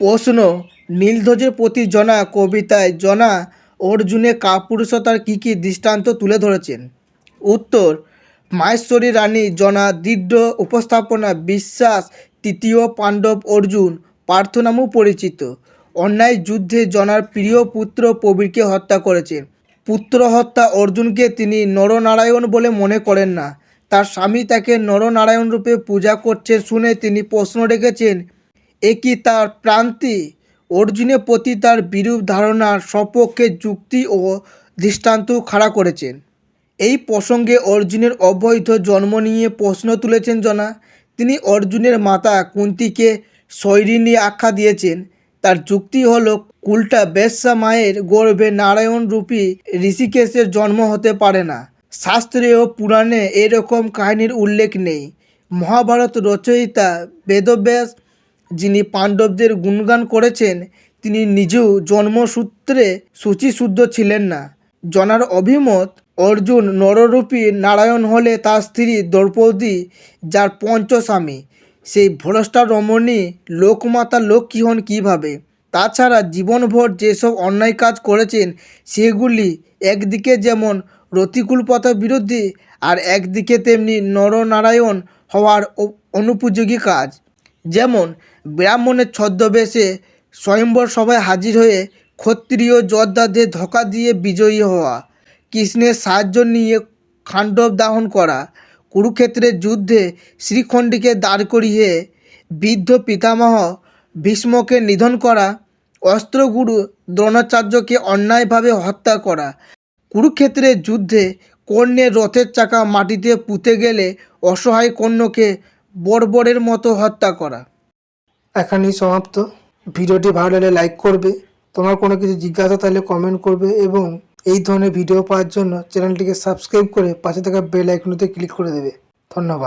প্রশ্ন, নীলধ্বজের প্রতি জনা কবিতায় জনা অর্জুনে কাপুরুষতার কী কী দৃষ্টান্ত তুলে ধরেছেন? উত্তর, মাহেশ্বরী রানী জনা দৃঢ় উপস্থাপনা, বিশ্বাস, তৃতীয় পাণ্ডব অর্জুন পার্থ নামেও পরিচিত। অন্যায় যুদ্ধে জনার প্রিয় পুত্র প্রবীরকে হত্যা করেছেন। পুত্র হত্যা অর্জুনকে তিনি নরনারায়ণ বলে মনে করেন না। তার স্বামী তাকে নরনারায়ণ রূপে পূজা করছে শুনে তিনি প্রশ্ন রেখেছেন এ কি তার প্রান্তি? অর্জুনের প্রতি তার বিরূপ ধারণার সপক্ষে যুক্তি ও দৃষ্টান্ত খাড়া করেছেন। এই প্রসঙ্গে অর্জুনের অবৈধ জন্ম নিয়ে প্রশ্ন তুলেছেন জনা। তিনি অর্জুনের মাতা কুন্তিকে শৈরিণী আখ্যা দিয়েছেন। তার যুক্তি হলো, কুলটা বেশ্যা মায়ের গর্ভে নারায়ণ রূপী ঋষিকেশের জন্ম হতে পারে না। শাস্ত্রে ও পুরাণে এরকম কাহিনীর উল্লেখ নেই। মহাভারত রচয়িতা বেদব্যাস যিনি পাণ্ডবদের গুণগান করেছেন, তিনি নিজেও জন্মসূত্রে শুচিশুদ্ধ ছিলেন না। জনার অভিমত, অর্জুন নররূপী নারায়ণ হলে তার স্ত্রী দ্রৌপদী, যার পঞ্চস্বামী। সেই ভ্রষ্টা রমণী লোকমাতা লক্ষ্মী হন কীভাবে? তাছাড়া জীবনভর যেসব অন্যায় কাজ করেছেন, সেগুলি একদিকে যেমন রতিকুল পথা বিরোধী আর একদিকে তেমনি নরনারায়ণ হওয়ার অনুপযোগী কাজ। যেমন ব্রাহ্মণের ছদ্মবেশে স্বয়ম্বর সভায় হাজির হয়ে ক্ষত্রিয় যোদ্ধাদের ধোকা দিয়ে বিজয়ী হওয়া, কৃষ্ণের সাহায্য নিয়ে খাণ্ডব দাহন করা, কুরুক্ষেত্রের যুদ্ধে শ্রীখণ্ডীকে দাঁড় করিয়ে বৃদ্ধ পিতামহ ভীষ্মকে নিধন করা, অস্ত্রগুরু দ্রোণাচার্যকে অন্যায়ভাবে হত্যা করা, কুরুক্ষেত্রের যুদ্ধে কর্ণের রথের চাকা মাটিতে পুঁতে গেলে অসহায় কর্ণকে বর্বরের মতো হত্যা করা। এখানেই সমাপ্ত। ভিডিওটি ভালো লাগলে লাইক করবে। তোমার কোনো কিছু জিজ্ঞাসা থাকলে কমেন্ট করবে এবং এই ধরনের ভিডিও পাওয়ার জন্য চ্যানেলটিকে সাবস্ক্রাইব করে পাশে থাকা বেল আইকনতে ক্লিক করে দেবে। ধন্যবাদ।